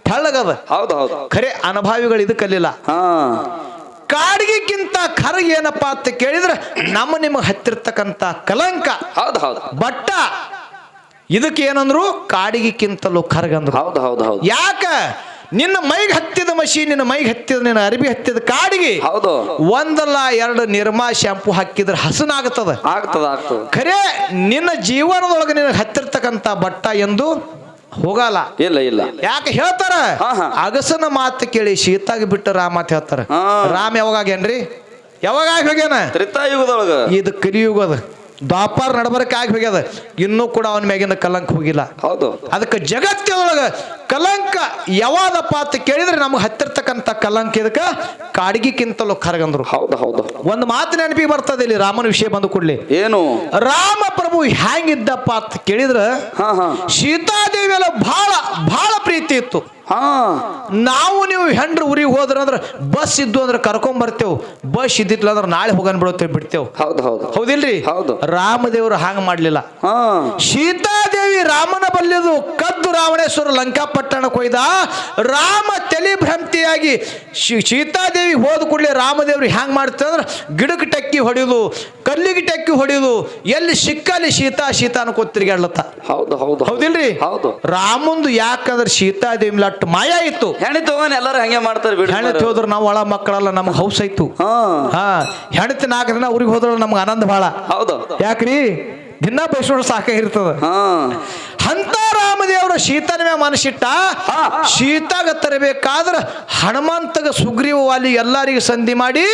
ತೆಳ್ಳಗದ ಹೌದು ಹೌದು. ಖರೆ ಅನುಭಾವಿಗಳು ಇದು ಕಲಿಲ್ಲ. ಹಾ. ಕಾಡ್ಗಿಕ್ಕಿಂತ ಕರಗ ಏನಪ್ಪಾ ಅಂತ ಕೇಳಿದ್ರೆ ನಮ್ಮ ನಿಮಗೆ ಹತ್ತಿರ್ತಕ್ಕಂಥ ಕಲಂಕ. ಹೌದು ಹೌದು. ಬಟ್ಟ. ಇದಕ್ಕೆ ಏನಂದ್ರು ಕಾಡಿಗಿಕ್ಕಿಂತಲೂ ಕರಗಂದ್ರು ಹೌದು ಹೌದು ಹೌದು. ಯಾಕ? ನಿನ್ನ ಮೈಗೆ ಹತ್ತಿದ ಮಷಿ ನಿನ್ನ ಮೈಗೆ ಹತ್ತಿದ ನಿನ್ನ ಅರಬಿ ಹತ್ತಿದ ಕಾಡಿಗೆ ಹೌದು. ಒಂದಲ್ಲ ಎರಡು ನಿರ್ಮಾ ಶಾಂಪು ಹಾಕಿದ್ರೆ ಹಸನಾಗ್ತದ. ಆಗ್ತದ ಆಗ್ತದ. ಖರೆ ನಿನ್ನ ಜೀವನದೊಳಗೆ ನಿನಗೆ ಹತ್ತಿರ್ತಕ್ಕಂಥ ಬಟ್ಟ ಎಂದು ಹೋಗಲ್ಲ. ಇಲ್ಲ ಇಲ್ಲ. ಯಾಕೆ ಹೇಳ್ತಾರ. ಅಗಸನ ಮಾತು ಕೇಳಿ ಶೀತಾಗಿ ಬಿಟ್ಟು ರಾಮ ಅಂತ ಹೇಳ್ತಾರ. ರಾಮ ಯಾವಾಗ ಆಗ್ಯಾನ್ರಿ ಯಾವಾಗ ಆಗಿ ಹೋಗ್ಯಾನ? ತ್ರೇತಾಯುಗದೊಳಗ. ಇದು ಕಲಿಯುಗದ. ದ್ವಾಪಾರ ನಡಬರಕ್ಕೆ ಆಗಿ ಹೋಗ್ಯದ. ಇನ್ನೂ ಕೂಡ ಅವನ ಮ್ಯಾಗಿಂದ ಕಲಂಕ ಹೋಗಿಲ್ಲ. ಹೌದು. ಅದಕ್ಕೆ ಜಗತ್ತಿನೊಳಗ ಕಲಂಕ ಯಾವಾದಪ್ಪ ಅಂತ ಕೇಳಿದ್ರೆ ನಮ್ಗೆ ಹತ್ತಿರ್ತಕ್ಕಂಥ ಕಲಂಕ ಇದಕ್ಕೆ? ಕಾಡಿಗಿಕ್ಕಿಂತಲೂ ಕರಗಂದ್ರು. ಹೌದು ಹೌದು. ಒಂದು ಮಾತು ನೆನಪಿಗೆ ಬರ್ತದೆ ಇಲ್ಲಿ ರಾಮನ ವಿಷಯ ಬಂದು ಕೊಡ್ಲಿ. ಏನು? ರಾಮ ಪ್ರಭು ಹ್ಯಾಂಗಿದ್ದಪ್ಪ ಅಂತ ಕೇಳಿದ್ರ ಹಾ ಹಾ ಭಾಳ ಭಾಳ ಪ್ರೀತಿ ಇತ್ತು. ಹಾ. ನಾವು ನೀವು ಹೆಂಡ್ರ ಊರಿಗೆ ಹೋದ್ರ ಅಂದ್ರೆ ಬಸ್ ಇದ್ದು ಅಂದ್ರೆ ಕರ್ಕೊಂಡ್ ಬರ್ತೇವ್. ಬಸ್ ಇದ್ದಿತ್ತಲ್ಲ ಅಂದ್ರೆ ನಾಳೆ ಹೋಗನ್ ಬಿಡುತ್ತೇವೆ ಬಿಡ್ತೇವ್. ಹೌದು ಹೌದು. ಹೌದಿಲ್ರಿ? ಹೌದು. ರಾಮದೇವರು ಹಾಂಗ ಮಾಡ್ಲಿಲ್ಲ. ಹಾ. ಸೀತಾದೇವಿ ರಾಮನ ಬಲ್ಯದು ಕದ್ದು ರಾವಣೇಶ್ವರ ಲಂಕಾಪಟ್ಟಣಕ್ಕೆ ಕೊಯ್ದ. ರಾಮ ತಲೆ ಭ್ರಂತಿಯಾಗಿ ಸೀತಾದೇವಿ ಹೋದ ಕೂಡಲೇ ರಾಮದೇವ್ರು ಹ್ಯಾಂಗ್ ಮಾಡ್ತಾರೆ ಅಂದ್ರೆ ಗಿಡಕ್ಕೆ ಟಕ್ಕಿ ಹೊಡೆಯುದು ಕಲ್ಲಿಗೆ ಟಕ್ಕಿ ಹೊಡೆಯುದು ಎಲ್ಲಿ ಸಿಕ್ಕಲ್ಲಿ ಸೀತಾ ಸೀತಾ ಅನ್ಕೋ ತಿರ್ಗಾಡ್ಲತ್ತ ಹೌದು ಹೌದು ಹೌದಿಲ್ರಿ? ಹೌದು. ರಾಮಂದು ಯಾಕಂದ್ರೆ ಸೀತಾದೇವಿ ಲಟ್ ಮಾಯ ಇತ್ತು. ಹೆಣಿ ತಗೊಂಡ್ ಎಲ್ಲರೂ ಹಂಗೆ ಮಾಡ್ತಾರೆ ಬಿಡಿ ಹೆಣತಿ ಹೋದ್ರೆ ನಾವು ಒಳ ಮಕ್ಕಳಲ್ಲ ನಮ್ಗೆ ಹೌಸ್ ಆಯ್ತು. ಹಾ. ಹಾ ಹೆಣತಿ ನಾಲ್ಕು ದಿನ ಊರಿಗೆ ಹೋದ್ರೆ ನಮ್ಗೆ ಆನಂದ ಭಾಳ. ಹೌದು. ಯಾಕ್ರಿ? ದಿನ ಸಾಕೆ ಸಾಕಾಗಿರ್ತದ. ಹಾ. ಅಂತ ರಾಮದೇವರ ಶೀತನ ಮೇಲೆ ಮನಸ್ಸಿಟ್ಟ ಶೀತಾಗ ತರಬೇಕಾದ್ರೆ ಹನುಮಂತಗ ಸುಗ್ರೀವ ವಾಲಿ ಎಲ್ಲರಿಗೂ ಸಂಧಿ ಮಾಡಿ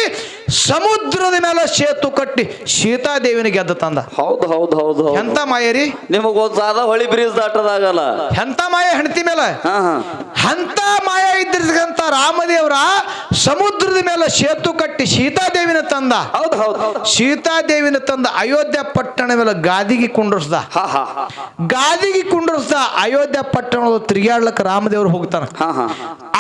ಸಮುದ್ರದ ಮೇಲೆ ಸೇತು ಕಟ್ಟಿ ಸೀತಾದೇವಿನ ಗೆದ್ದ ತಂದ. ಹೌದು ಹೌದು ಹೌದು ಎಂತ ಮಾಯರಿ ನಿಮಗೆ ಗೊತ್ತಾದ ಹೊಳಿ ಬ್ರಿಜ್ ದಾಟದಾಗಲ್ಲ. ಎಂತ ಮಾಯ ಹೆಂಡತಿ ಮೇಲೆ ಅಂತ ಮಾಯ ಇದ್ದಿರ್ತಕ್ಕಂಥ ರಾಮದೇವರ ಸಮುದ್ರದ ಮೇಲೆ ಸೇತು ಕಟ್ಟಿ ಸೀತಾದೇವಿನ ತಂದ. ಹೌದು ಹೌದು ಸೀತಾದೇವಿನ ತಂದ ಅಯೋಧ್ಯ ಪಟ್ಟಣ ಮೇಲೆ ಗಾದಿಗೆ ಕುಂಡ್ರಸ್ದ. ಹಾ ಹಾ. ಗಾದಿಗೆ ಕುಂಡ್ರಸ್ದ. ಅಯೋಧ್ಯ ಪಟ್ಟಣದ ತಿರುಗಾಡ್ಲಕ್ಕ ರಾಮದೇವ್ರು ಹೋಗ್ತಾನ.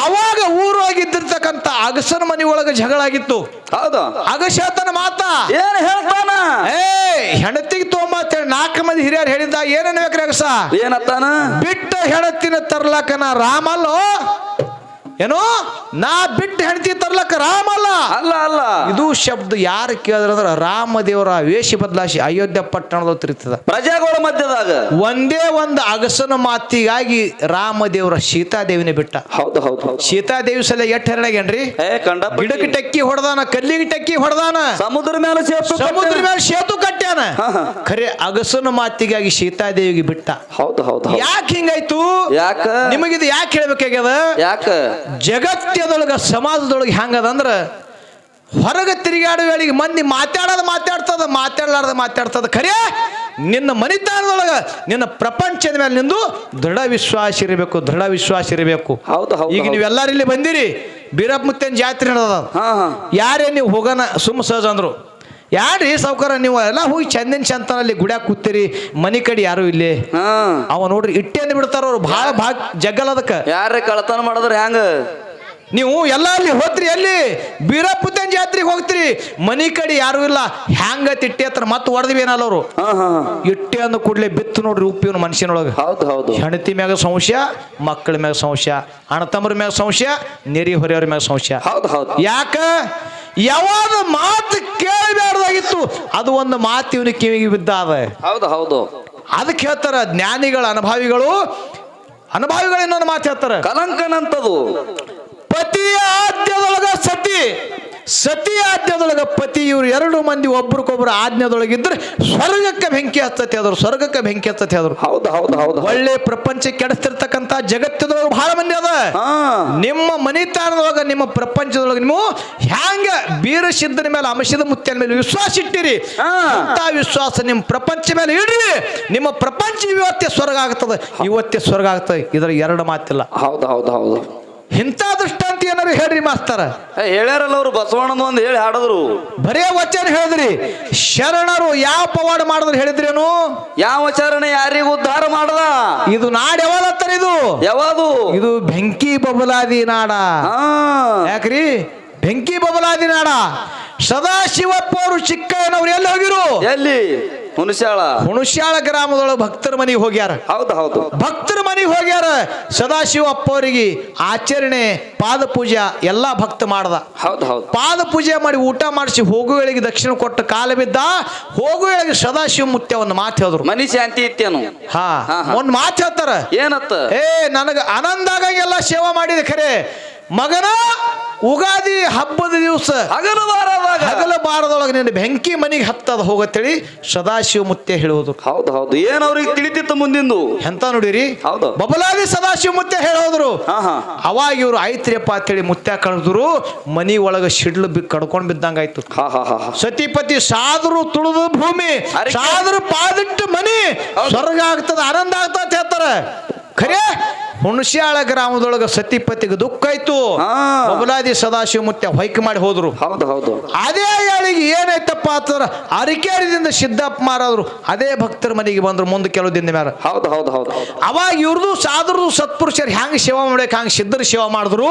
ಅವಾಗ ಊರು ಅವಾಗ ಊರಾಗಿದ್ದಿರ್ತಕ್ಕಂಥ ಅಗಸನ ಮನಿ ಒಳಗ ಜಗಳ ಆಗಿತ್ತು. ಹೌದು. ಅಗಶತನ ಮಾತ. ಏನ್ ಹೇಳ್ತಾನ? ಏ ಹೆಣತಿಗೆ ತೊಗೊಂಬತ್ತೇಳಿ ನಾಲ್ಕು ಮಂದಿ ಹಿರಿಯರು ಹೇಳಿದ ಏನನ್ಬೇಕ್ರಿ ಅಗಸ? ಏನತ್ತಾನ ಬಿಟ್ಟ ಹೆಣತಿನ ತರ್ಲಕ್ಕ ನಾ ರಾಮಲ್ಲೋ ಏನೋ? ನಾ ಬಿಟ್ಟು ಹೆಂಡತಿ ತರ್ಲಕ್ಕ ರಾಮ ಅಲ್ಲ. ಅಲ್ಲ ಅಲ್ಲ. ಇದು ಶಬ್ದ ಯಾರು ಕೇಳಿದ್ರ ರಾಮದೇವರ ವೇಷ ಬದಲಾಯಿಸಿ ಅಯೋಧ್ಯ ಪಟ್ಟಣದ ತಿರುತ್ತದ ಪ್ರಜೆಗಳ ಮಧ್ಯದಾಗ. ಒಂದೇ ಒಂದು ಅಗಸನ ಮಾತಿಗಾಗಿ ರಾಮದೇವರ ಸೀತಾದೇವಿನ ಬಿಟ್ಟ. ಹೌದು ಹೌದು ಸೀತಾದೇವಿ ಸಲ ಎಟ್ಟು ಹೆರಳಗೇನ್ರಿ ಏ ಕಂಡ ಗಿಡಕ್ಕೆ ಟಕ್ಕಿ ಹೊಡೆದಾನ ಕಲ್ಲಿಗೆ ಟಕ್ಕಿ ಹೊಡೆದಾನ. ಸಮುದ್ರ ಮೇಲೆ ಸೇತು ಸಮುದ್ರ ಮೇಲೆ ಸೇತು ಕಟ್ಟ್ಯಾನ. ಖರೆ ಅಗಸನ ಮಾತಿಗಾಗಿ ಸೀತಾದೇವಿಗೆ ಬಿಟ್ಟ. ಹೌದು ಹೌದು. ಯಾಕೆ ಹಿಂಗಾಯ್ತು? ಯಾಕ? ನಿಮಗಿದು ಯಾಕೆ ಹೇಳ್ಬೇಕಾಗ್ಯದ? ಯಾಕ? ಜಗತ್ಯದೊಳಗ ಸಮಾಜದೊಳಗೆ ಹೆಂಗದಂದ್ರೆ ಹೊರಗೆ ತಿರುಗಾಡೋ ವೇಳೆಗೆ ಮಂದಿ ಮಾತಾಡೋದು ಮಾತಾಡ್ತದ ಮಾತಾಡ್ಲಾರ್ದ ಮಾತಾಡ್ತದ. ಖರೆ? ನಿನ್ನ ಮನಿತಾನದೊಳಗ ನಿನ್ನ ಪ್ರಪಂಚದ ಮೇಲೆ ನಿಂದು ದೃಢ ವಿಶ್ವಾಸ ಇರಬೇಕು ದೃಢ ವಿಶ್ವಾಸ ಇರಬೇಕು. ಹೌದು ಈಗ. ನೀವೆಲ್ಲರೂ ಇಲ್ಲಿ ಬಂದಿರಿ ಬೀರಪ್ಪ ಮುತ್ತೇನ್ ಜಾತ್ರೆ ನಡೆದ ಯಾರೇ ನೀವು ಹೋಗೋಣ ಸುಮ್ಮ ಸಹಜ ಅಂದ್ರು. ಯಾರ್ರಿ ಸಾವುಕಾರ? ನೀವು ಎಲ್ಲ ಹೋಗಿ ಚಂದಿನ ಚಂತನಲ್ಲಿ ಗುಡ್ಯಾಗ ಕೂತೀರಿ ಮನಿ ಕಡೆ ಯಾರು ಇಲ್ಲಿ. ಹಾ. ಅವ ನೋಡ್ರಿ ಇಟ್ಟೆ ಅಂದ್ ಬಿಡ್ತಾರ ಅವ್ರು ಭಾಳ ಭಾಳ ಜಗ್ಗಲ್ ಅದಕ್ಕೆ. ಯಾರೇ ಕಳತನ ಮಾಡಿದ್ರ ಹೆಂಗ ನೀವು ಎಲ್ಲ ಅಲ್ಲಿ ಹೋತ್ರಿ ಅಲ್ಲಿ ಬೀರಪ್ಪುತ್ತನ್ ಜಾತ್ರೆಗೆ ಹೋಗ್ತೀರಿ ಮನಿ ಕಡೆ ಯಾರು ಇಲ್ಲ ಹ್ಯಾಂಗ ತಿಟ್ಟಿ ಹತ್ರ ಮತ್ತೆ ಹೊಡೆದ್ವಿ ಏನಲ್ಲ ಅವರು. ಇಟ್ಟೆ ಅಂದ ಕೂಡಲೇ ಬಿತ್ತು ನೋಡ್ರಿ ಉಪ್ಪಿನ ಮನುಷ್ಯನೊಳಗೆ. ಹೌದು ಹೌದು. ಹೆಂಡತಿ ಮ್ಯಾಗ ಸಂಶಯ ಮಕ್ಕಳ ಮ್ಯಾಗ ಸಂಶಯ ಅಣ್ಣತಮ್ಮರ ಮ್ಯಾಗ ಸಂಶಯ ನೆರಿ ಹೊರೆಯವ್ರ ಮ್ಯಾಗ ಸಂಶಯ. ಹೌದು ಹೌದು. ಯಾಕ? ಯಾವಾಗ ಮಾತು ಕೇಳಬೇಡ್ದಾಗಿತ್ತು ಅದು ಒಂದು ಮಾತು ಇವನ ಕಿವಿಗೆ ಬಿದ್ದಾವೆ. ಹೌದು ಹೌದು. ಅದಕ್ಕೆ ಹೇಳ್ತಾರ ಜ್ಞಾನಿಗಳ ಅನುಭಾವಿಗಳು ಅನುಭವಿಗಳು ಇನ್ನೊಂದು ಮಾತು ಹೇಳ್ತಾರ. ಕಲಂಕನಂತದು ಪತಿಯ ಆದ್ಯದೊಳಗ ಸತಿ. ಸತಿ ಆಜ್ಞೆದೊಳಗೆ ಪತಿ ಇವರು ಎರಡು ಮಂದಿ ಒಬ್ರಿಗೊಬ್ರು ಆಜ್ಞದೊಳಗಿದ್ರೆ ಸ್ವರ್ಗಕ್ಕೆ ಬೆಂಕಿ ಹತ್ತತಿ ಆದ್ರು ಸ್ವರ್ಗಕ್ಕೆ ಬೆಂಕಿ ಹತ್ತತಿ ಆದ್ರು. ಹೌದು ಹೌದು ಹೌದು. ಒಳ್ಳೆ ಪ್ರಪಂಚ ಕೆಡಿಸ್ತಿರ್ತಕ್ಕಂಥ ಜಗತ್ತದೊಳಗೆ ಬಹಳ ಮಂದಿ ಅದ. ನಿಮ್ಮ ಮನಿತಾನದೊಳಗ ನಿಮ್ಮ ಪ್ರಪಂಚದೊಳಗೆ ನೀವು ಹ್ಯಾಂಗ ಬೀರ ಸಿದ್ಧನ ಮೇಲೆ ಅಮಶದ ಮುತ್ತಿನ ಮೇಲೆ ವಿಶ್ವಾಸ ಇಟ್ಟಿರಿ. ಅಂತ ವಿಶ್ವಾಸ ನಿಮ್ಮ ಪ್ರಪಂಚ ಮೇಲೆ ಇಡ್ರಿ. ನಿಮ್ಮ ಪ್ರಪಂಚ ಇವತ್ತೇ ಸ್ವರ್ಗ ಆಗ್ತದೆ. ಇವತ್ತೇ ಸ್ವರ್ಗ ಆಗ್ತದೆ. ಇದರ ಎರಡು ಮಾತಿಲ್ಲ. ಹೌದು ಹೌದು ಹೌದು. ಇಂಥ ದೃಷ್ಟಾಂತ ಏನಾರು ಹೇಳ್ರಿ ಮಾಸ್ತರ? ಹೇಳ್ಯಾರಲ್ಲ ಅವ್ರು ಬಸವಣ್ಣನ ಒಂದು ಹೇಳಿ ಹಾಡಿದ್ರು. ಬರೇ ವಚನ ಹೇಳಿದ್ರಿ. ಶರಣರು ಯಾವ ಪವಾಡ ಮಾಡಿದ್ರು ಹೇಳಿದ್ರೇನು? ಯಾವ ಚರಣ ಯಾರಿಗೂ ಉದ್ಧಾರ ಮಾಡದ? ಇದು ನಾಡ ಯಾವತ್ತರ ಇದು? ಯಾವುದು? ಇದು ಬೆಂಕಿ ಬಬಲಾದಿ ನಾಡ. ಹಾ. ಯಾಕ್ರಿ? ಬೆಂಕಿ ಬಬಲಾದಿ ನಾಡ. ಸದಾಶಿವಪ್ಪ ಅವರು ಚಿಕ್ಕಯ್ಯನವ್ರು ಎಲ್ಲಿ ಹೋಗಿರು? ಎಲ್ಲಿ? ಹುಣಸ್ಯಾಳ. ಹುಣಸ್ಯಾಳ ಗ್ರಾಮದೊಳಗೆ ಭಕ್ತರ ಮನೆಗೆ ಹೋಗ್ಯಾರ. ಹೌದು ಹೌದು. ಭಕ್ತರ ಮನೆಗೆ ಹೋಗ್ಯಾರ. ಸದಾಶಿವ ಅವರಿಗೆ ಆಚರಣೆ ಪಾದ ಪೂಜೆ ಎಲ್ಲಾ ಭಕ್ತ ಮಾಡ್ದ. ಹೌದು ಹೌದು. ಪಾದ ಪೂಜೆ ಮಾಡಿ ಊಟ ಮಾಡಿಸಿ ಹೋಗುಗಳಿಗೆ ದಕ್ಷಿಣ ಕೊಟ್ಟು ಕಾಲ ಬಿದ್ದ ಹೋಗುಗಳಿಗೆ ಸದಾಶಿವ ಮುತ್ಯ ಒಂದು ಮಾತು ಹೇಳಿದ್ರು. ಮನಿ ಶಾಂತಿ ಇತ್ತೇನು? ಹಾ. ಒಂದ್ ಮಾತು ಹೇಳ್ತಾರ. ಏನತ್ತ? ಏ ನನಗ ಆನಂದಾಗ ಎಲ್ಲ ಸೇವಾ ಮಾಡಿದೆ ಖರೆ. ಮಗನ ಉಗಾದಿ ಹಬ್ಬದ ದಿವಸ ಹಗಲು ಬಾರದಾಗ ಹಗಲ ಬಾರದೊಳಗೆ ನಿನ್ನ ಬೆಂಕಿ ಮನೆಗೆ ಹತ್ತದ ಹೋಗತ್ತೇಳಿ ಸದಾಶಿವ ಮುತ್ತೆ ಹೇಳುವುದು. ಹೌದು ಹೌದು. ಏನ್ ಅವ್ರಿಗೆ ತಿಳಿತಿತ್ತು ಮುಂದಿಂದು? ಎಂತ ನೋಡಿರಿ? ಹೌದು. ಬಬಲಾದಿ ಸದಾಶಿವ ಮುತ್ತೆ ಹೇಳೋದ್ರು ಅವಾಗ ಇವ್ರು ಆಯ್ತ್ರಿಯಪ್ಪ ಅಂತೇಳಿ ಮುತ್ಯ ಕಳೆದ್ರು ಮನಿ ಒಳಗ ಶಿಡ್ಲು ಬಿ ಕಡ್ಕೊಂಡ್ ಬಿದ್ದಂಗಾಯ್ತು. ಸತಿಪತಿ ಸಾದ್ರು ತುಳಿದು ಭೂಮಿ. ಸಾದ್ರು ಪಾದಿಟ್ಟು ಮನಿ. ಸ್ವರ್ಗ ಆಗ್ತದ ಆನಂದ ಆಗ್ತದ ಹೇಳ್ತಾರ. ಖರೆ? ಹುಣಸ್ಯಾಳ ಗ್ರಾಮದೊಳಗೆ ಸತಿಪತಿಗೆ ದುಃಖ ಆಯ್ತು. ಮೊಬಲಾದಿ ಸದಾಶಿವ ಮುತ್ಯ ಹೊಯ್ಕ ಮಾಡಿ ಹೋದ್ರು. ಹೌದು ಹೌದು. ಅದೇ ಯಾಳಿಗೆ ಏನಾಯ್ತಪ್ಪ ಅಂತಂದ್ರ ಅರಿಕೇರಿದಿಂದ ಸಿದ್ದಪ್ಪ ಮಾರಾದ್ರು. ಅದೇ ಭಕ್ತರ ಮನೆಗೆ ಬಂದ್ರು ಮುಂದೆ ಕೆಲವು ದಿನ ಮೇಲೆ ಹೌದು ಹೌದು ಹೌದು ಅವಾಗ ಇವ್ರದು ಸಾದ್ರದು ಸತ್ಪುರುಷರು ಹ್ಯಾಂಗ ಸೇವಾ ಮಾಡ್ಬೇಕು ಹಂಗ ಸಿದ್ಧರು ಸೇವಾ ಮಾಡಿದ್ರು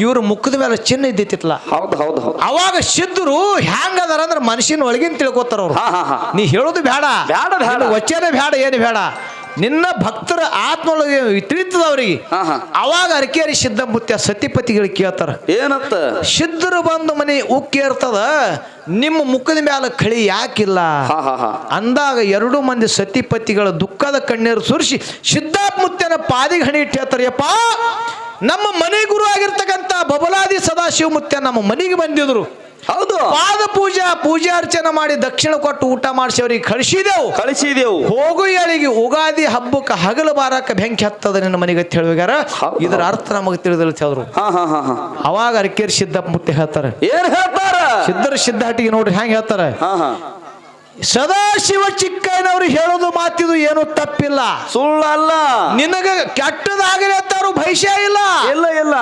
ಇವ್ರ ಮುಖದ ಮೇಲೆ ಚಿನ್ನ ಇದ್ದಿತ್ತಿಲ್ಲ ಹೌದು ಹೌದು ಹೌದು. ಅವಾಗ ಸಿದ್ಧರು ಹ್ಯಾಂಗ ಅದಾರ ಅಂದ್ರೆ ಮನುಷ್ಯನ ಒಳಗಿನ ತಿಳ್ಕೊತಾರ ಅವ್ರು. ಹಾ ಹಾ ಹಾ. ನೀ ಹೇಳೋದು ಬೇಡ ಬೇಡ ಬೇಡ ವಚನ ಬೇಡ ಏನು ಬೇಡ ನಿನ್ನ ಭಕ್ತರ ಆತ್ಮೊಳಗೆ ತಿಳಿತದ ಅವರಿಗೆ? ಹಾ, ಹಾ. ಅವಾಗ ಅರಕೇರಿ ಸಿದ್ಧ ಮುತ್ಯ ಸತಿಪತಿಗಳು ಕೇಳ್ತಾರ. ಏನತ್ತ? ಸಿದ್ಧರು ಬಂದು ಮನೆ ಉಕ್ಕೇರ್ತದ ನಿಮ್ಮ ಮುಖದ ಮ್ಯಾಲ ಕಳಿ ಯಾಕಿಲ್ಲ? ಹಾ ಹಾ ಹಾ. ಅಂದಾಗ ಎರಡು ಮಂದಿ ಸತಿಪತಿಗಳ ದುಃಖದ ಕಣ್ಣೀರು ಸುರಿಸಿ ಸಿದ್ಧಾಪ್ ಮುತ್ಯನ ಪಾದಿಗೆ ಹಣಿ ಇಟ್ಟು ಹೇಳ್ತಾರೆ ಯಪ್ಪ ನಮ್ಮ ಮನೆ ಗುರು ಆಗಿರ್ತಕ್ಕಂಥ ಬಬಲಾದಿ ಸದಾಶಿವ ಮುತ್ಯ ನಮ್ಮ ಮನೆಗೆ ಬಂದಿದ್ರು. ಹೌದು. ಪಾದ ಪೂಜಾ ಪೂಜಾ ಅರ್ಚನೆ ಮಾಡಿ ದಕ್ಷಿಣ ಕೊಟ್ಟು ಊಟ ಮಾಡಿಸಿ ಅವ್ರಿಗೆ ಕಳಿಸಿದೆವು. ಕಳಿಸಿದೆವು. ಹೋಗು ಹೇಳಿಗೆ ಉಗಾದಿ ಹಬ್ಬಕ್ಕೆ ಹಗಲು ಬಾರಕ್ಕೆ ಬೆಂಕಿ ಹತ್ತದ ನಿನ್ನ ಮನೆಗೆ ಅಂತ ಇದರ ಅರ್ಥ ನಮಗೆ ತಿಳಿದಿಲ್ಲ ಹಾ ಅವಾಗ ಅರಕೇರಿ ಸಿದ್ದಪ್ಪ ಮುತ್ತೆ ಹೇಳ್ತಾರೆ. ಏನ್ ಹೇಳ್ತಾರ? ಸಿದ್ಧರ ಸಿದ್ಧಾಟಿಗೆ ನೋಡ್ರಿ ಹೆಂಗೆ ಹೇಳ್ತಾರೆ? ಸದಾಶಿವ ಚಿಕ್ಕಯ್ಯನವರು ಹೇಳೋದು ಮಾತಿದು ಏನು ತಪ್ಪಿಲ್ಲ. ಸುಳ್ಳಲ್ಲ. ನಿನಗ ಕೆಟ್ಟದಾಗಲಿ ಅಂತಾರು ಭವಿಷ್ಯ ಇಲ್ಲ. ಇಲ್ಲ ಇಲ್ಲ.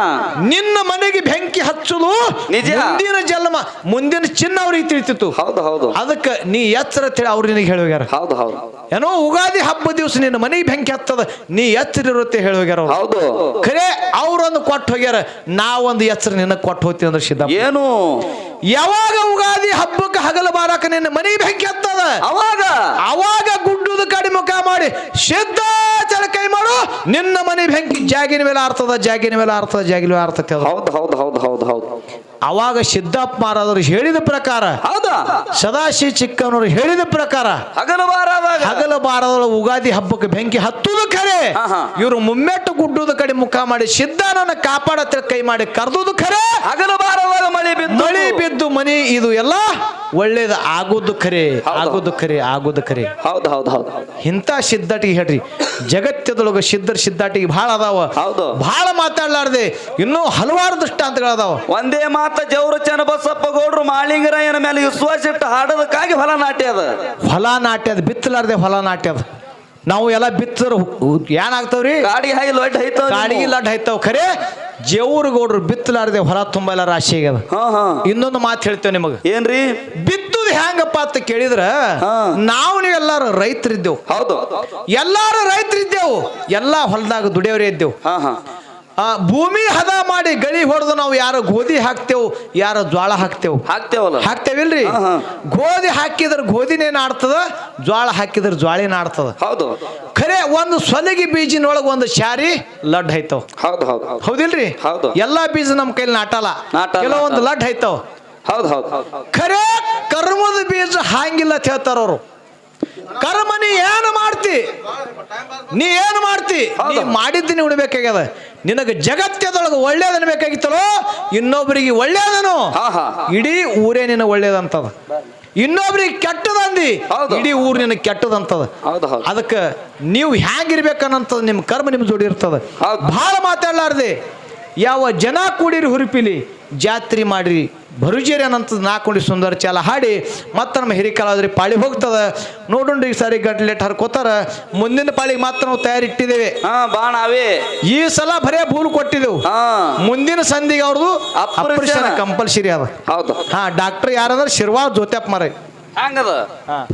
ನಿನ್ನ ಮನೆಗೆ ಬೆಂಕಿ ಹಚ್ಚುದು ನಿಜ. ಮುಂದಿನ ಜನ್ಮ ಮುಂದಿನ ಚಿನ್ನ ಅವ್ರಿಗೆ ತಿಳಿತಿತ್ತು. ಹೌದು ಹೌದು. ಅದಕ್ಕೆ ನೀ ಎತ್ತರ ತಿಳಿ ಅವ್ರು ನಿನಗೆ ಹೇಳುವಾರ ಹೌದು ಹೌದು. ಏನೋ ಉಗಾದಿ ಹಬ್ಬ ದಿವಸ ನಿನ್ನ ಮನೆಗೆ ಬೆಂಕಿ ಹತ್ತದ ನೀ ಎತ್ತರ ಇರುತ್ತೆ ಹೇಳಿ ಹೋಗ್ಯಾರ ಹೌದು. ಖರೆ ಅವ್ರೊಂದು ಕೊಟ್ಟು ಹೋಗ್ಯಾರ ನಾವೊಂದು ಎಚ್ಚರ ನಿನ್ನ ಕೊಟ್ಟು ಹೋಗ್ತೀವಿ ಅಂದ್ರೆ ಸಿದ್ಧ ಏನು? ಯಾವಾಗ ಉಗಾದಿ ಹಬ್ಬಕ್ಕೆ ಹಗಲು ಬಾರಕ ನಿನ್ನ ಮನಿ ಬೆಂಕಿ ಹತ್ತದ? ಅವಾಗ? ಅವಾಗ ಗುಡ್ಡುದ ಕಡೆ ಮುಖ ಮಾಡಿ ಶುದ್ಧ ಕೈ ಮಾಡು. ನಿನ್ನ ಮನೆ ಬೆಂಕಿ ಜಾಗಿನ ಮೇಲೆ ಆರ್ತದ ಜಾಗಿನ ಮೇಲೆ ಆರ್ತದ ಜಾಗಿನ ಮೇಲೆ ಆರ್ತತೆ ಹೌದು ಹೌದು ಹೌದು ಹೌದು ಹೌದು. ಅವಾಗ ಸಿದ್ದಪ್ಪ ಮಹಾರಾಜರು ಹೇಳಿದ ಪ್ರಕಾರ ಹೌದಾ? ಸದಾಶಿ ಚಿಕ್ಕನವರು ಹೇಳಿದ ಪ್ರಕಾರ ಹಗಲು ಬಾರದೊಳ ಉಗಾದಿ ಹಬ್ಬಕ್ಕೆ ಬೆಂಕಿ ಹತ್ತುದು ಖರೆ. ಇವರು ಮುಮ್ಮೆಟ್ಟು ಗುಡ್ಡುದ ಕಡೆ ಮುಖ ಮಾಡಿ ಸಿದ್ಧಾನನ ಕಾಪಾಡತ್ರ ಕೈ ಮಾಡಿ ಕರೆದುದು ಖರೆ. ಹಗಲು ಬಾರದಾಗ ಮಳೆ ಬಿದ್ದು? ಮಳೆ ಬಿದ್ದು ಮನಿ ಇದು ಎಲ್ಲ ಒಳ್ಳೇದು ಆಗೋದು ಖರೆ. ಆಗೋದು ಖರೆ ಆಗೋದು ಖರೆ. ಹೌದು ಹೌದು ಹೌದು. ಇಂಥ ಸಿದ್ಧಾಟಿಗೆ ಹೇಳ್ರಿ. ಜಗತ್ತದೊಳಗ ಸಿದ್ಧರ ಸಿದ್ಧಾಟಿಗೆ ಭಾಳ ಅದಾವ. ಹೌದು. ಭಾಳ ಮಾತಾಡ್ಲಾರ್ದೆ. ಇನ್ನೂ ಹಲವಾರು ದೃಷ್ಟಾಂತಗಳದಾವ ಒಂದೇ ಮಾತ ಜೌರ ಬಸಪ್ಪ ಗೌಡ್ರು ಮಾಳಿಂಗರಾಯನ ಮೇಲೆ ವಿಶ್ವಾಸ ಇಟ್ಟು ಹಾಡೋದಕ್ಕಾಗಿ ಹೊಲ ನಾಟ್ಯ ಅದ. ಹೊಲ ನಾಟ್ಯದ ಬಿತ್ತಲಾರ್ದೆ ಹೊಲ ನಾಟ್ಯದ ನಾವು ಎಲ್ಲ ಬಿತ್ತರು. ಏನಾಗ್ತಾವ್ರಿ? ಗಾಡಿ ಹಾಗೆ ಲೊಟ್ ಐತವ ಗಾಡಿಗೆ ಲಡ್ ಹೈತಾವ್. ಖರೆ ಜೇವ್ರ ಗೌಡ್ರು ಬಿತ್ತಲಾರ್ದೆ ಹೊರ ತುಂಬ ಎಲ್ಲ ರಾಶಿ ಆಗ್ಯದ. ಇನ್ನೊಂದು ಮಾತು ಹೇಳ್ತೇವೆ ನಿಮಗೆ. ಏನ್ರಿ? ಬಿತ್ತುದು ಹೆಂಗಪ್ಪ ಅಂತ ಕೇಳಿದ್ರ ನಾವು ನೀವು ಎಲ್ಲಾರು ರೈತರಿದ್ದೆವು. ಹೌದು. ಎಲ್ಲಾರು ರೈತರಿದ್ದೆವು. ಎಲ್ಲಾ ಹೊಲದಾಗ ದುಡಿಯೋರೇ ಇದ್ದೆವು. ಹಾ ಹಾ. ಆ ಭೂಮಿ ಹದ ಮಾಡಿ ಗಳಿ ಹೊಡೆದು ನಾವು ಯಾರು ಗೋಧಿ ಹಾಕ್ತೇವೆ ಯಾರು ಜ್ವಾಳ ಹಾಕ್ತೇವೆ? ಹಾಕ್ತೇವಲ್ಲ? ಹಾಕ್ತೇವಿಲ್ರಿ. ಗೋಧಿ ಹಾಕಿದ್ರೆ ಗೋಧಿನೇ ನಾಡ್ತದ ಜ್ವಾಳ ಹಾಕಿದ್ರೆ ಜ್ವಾಳಿ ನಾಡ್ತದ. ಹೌದು. ಖರೆ ಒಂದು ಸೊಲಗಿ ಬೀಜಿನೊಳಗೆ ಒಂದು ಶಾರಿ ಲಡ್ ಐತವ್ ಹೌದು ಹೌದು ಹೌದು. ಹೌದಿಲ್ರಿ? ಹೌದು. ಎಲ್ಲಾ ಬೀಜ ನಮ್ಮ ಕೈಲಿ ನಾಟಲ್ಲ. ಕೆಲವೊಂದು. ಲಡ್ ಐತವ್ ಹೌದು ಹೌದು ಹೌದು. ಖರೆ ಕರ್ಮದ ಬೀಜ ಹಾಂಗಿಲ್ಲ ಅಂತ ಹೇಳ್ತಾರ ಅವರು. ಕರ್ಮ ನೀ ಏನು ಮಾಡ್ತಿ? ನೀ ಏನು ಮಾಡ್ತಿ? ನೀ ಮಾಡಿದ್ದೀನಿ ಉಣ್ಬೇಕಾಗ್ಯದ ನಿನಗೆ ಜಗತ್ತದೊಳಗೆ ಒಳ್ಳೇದನ್ನ ಬೇಕಾಗಿತ್ತಲೋ ಇನ್ನೊಬ್ಬರಿಗೆ ಒಳ್ಳೇದನು ಇಡೀ ಊರೇ ನಿನ್ನ ಒಳ್ಳೇದಂತದ. ಇನ್ನೊಬ್ರಿಗೆ ಕೆಟ್ಟದಂದಿ. ಇಡೀ ಊರು ನಿನಗೆ ಕೆಟ್ಟದಂತದ. ಅದಕ್ಕೆ ನೀವು ಹ್ಯಾಂಗಿರ್ಬೇಕನ್ನಂತದ ನಿಮ್ಮ ಕರ್ಮ ನಿಮ್ಮ ಜೋಡಿ ಇರ್ತದ. ಬಹಳ ಭಾಳ ಮಾತಾಡ್ಲಾರ್ದೆ. ಯಾವ ಜನ ಕೂಡಿರಿ ಹುರುಪಿಲಿ ಜಾತ್ರೆ ಮಾಡ್ರಿ. ಭರುಜೇರಿ ಅನ್ನಂತದ್ ನಾಲ್ಕೊಂಡು ಸುಂದರ ಚಾಲ ಹಾಡಿ ಮತ್ತೆ ನಮ್ಮ ಹಿರಿಕಾಲಾದ್ರಿ ಪಾಳಿ ಹೋಗ್ತದ. ನೋಡೋಣ್ರಿ ಈ ಸಾರಿ ಗಟ್ಲೆಟ್ ಹರ್ಕೋತಾರ. ಮುಂದಿನ ಪಾಳಿಗೆ ಮಾತ್ರ ನಾವು ತಯಾರಿಟ್ಟಿದ್ದೇವೆ. ಹಾ ಬಾಣ ಅವೇ ಈ ಸಲ ಬರೇ ಭೂಲ್ ಕೊಟ್ಟಿದ್ದೆವು. ಹಾ. ಮುಂದಿನ ಸಂಧಿಗೆ ಅವ್ರದ್ದು ಆಪರೇಷನ್ ಕಂಪಲ್ಸರಿ ಅದ. ಹೌದು. ಹಾ ಡಾಕ್ಟರ್ ಯಾರಂದ್ರೆ ಶಿರ್ವಾ ಜ್ಯೋತ್ಯಪ್ಪ ಮಾರೈ. ಹಂಗದ ಹಾ.